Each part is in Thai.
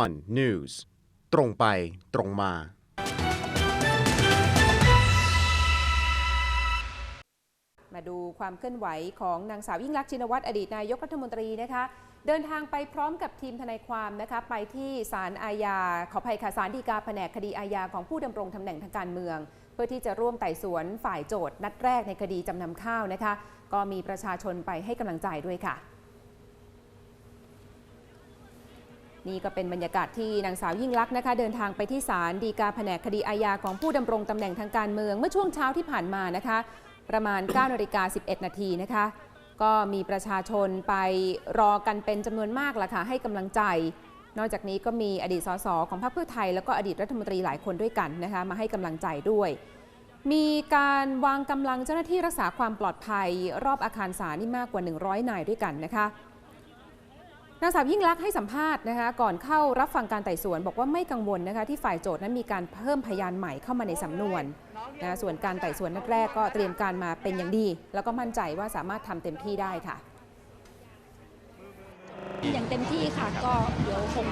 one news ตรงไปตรงมา มาดูความเคลื่อนไหวของนางสาวยิ่งลักษณ์ชินวัตรอดีตนายกรัฐมนตรีนะคะ เดินทางไปพร้อมกับทีมทนายความนะคะไปที่ศาลอาญาขออภัยค่ะศาลฎีกาแผนกคดีอาญาของผู้ดำรงตำแหน่งทางการเมือง เพื่อที่จะร่วมไต่สวนฝ่ายโจทย์นัดแรกในคดีจำนำข้าวนะคะ ก็มีประชาชนไปให้กำลังใจด้วยค่ะ นี่ก็เป็นบรรยากาศที่นางสาวยิ่งลักษณ์นะคะ เดินทางไปที่ศาลฎีกาแผนกคดีอาญาของผู้ดำรงตำแหน่งทางการเมืองเมื่อช่วงเช้าที่ผ่านมานะคะ ประมาณ9นาฬิกา11 นาทีนะคะ ก็มีประชาชนไปรอกันเป็นจำนวนมากล่ะค่ะให้กำลังใจ นอกจากนี้ก็มีอดีตสสของพรรคเพื่อไทย แล้วก็อดีตรัฐมนตรีหลายคนด้วยกันนะคะมาให้กำลังใจด้วย มีการวางกำลังเจ้าหน้าที่รักษาความปลอดภัย รอบอาคารศาลนี่มากกว่า 100 นายด้วยกันนะคะ นางสาวยิ่งลักษณ์ให้สัมภาษณ์นะคะก่อนเข้ารับฟังการไต่สวน บอกว่าไม่กังวลนะคะที่ฝ่ายโจทย์นั้นมีการเพิ่มพยานใหม่เข้ามาในสำนวนนะส่วนการไต่สวนนัดแรกก็เตรียมการมาเป็นอย่างดี แล้วก็มั่นใจว่าสามารถทำเต็มที่ได้ค่ะ อย่างเต็มที่ค่ะก็เดี๋ยวคง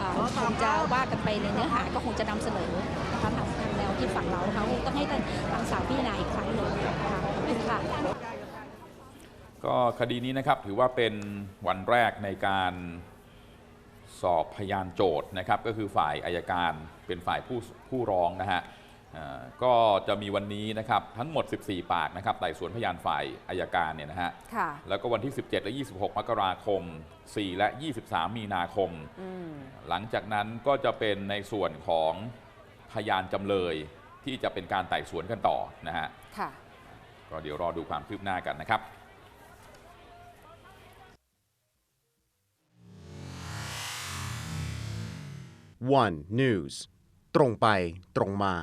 อ่าคงจะว่ากันไปในเนื้อหาก็คงจะนำเสนอนะคะทางแนวที่ฝั่งเรานะคะคงต้องให้ทางทางสาวพิจารณาอีกครั้งหนึ่งนะคะค่ะ ก็คดีนี้นะครับถือว่าเป็นวันแรกในการสอบพยานโจทย์นะครับ ก็คือฝ่ายอายการเป็นฝ่ายผู้ผู้ร้องนะฮะอ่าก็จะมีวันนี้นะครับทั้งหมด 14 ปากนะครับไต่สวนพยานฝ่ายอายการเนี่ยนะฮะค่ะแล้วก็วันที่ 17 และ 26 มกราคม 4 และ 23 มีนาคมอืมหลังจากนั้นก็จะเป็นในส่วนของพยานจำเลยที่จะเป็นการไต่สวนกันต่อนะฮะค่ะก็เดี๋ยวรอดูความคืบหน้ากันนะครับ one news ตรงไปตรงมา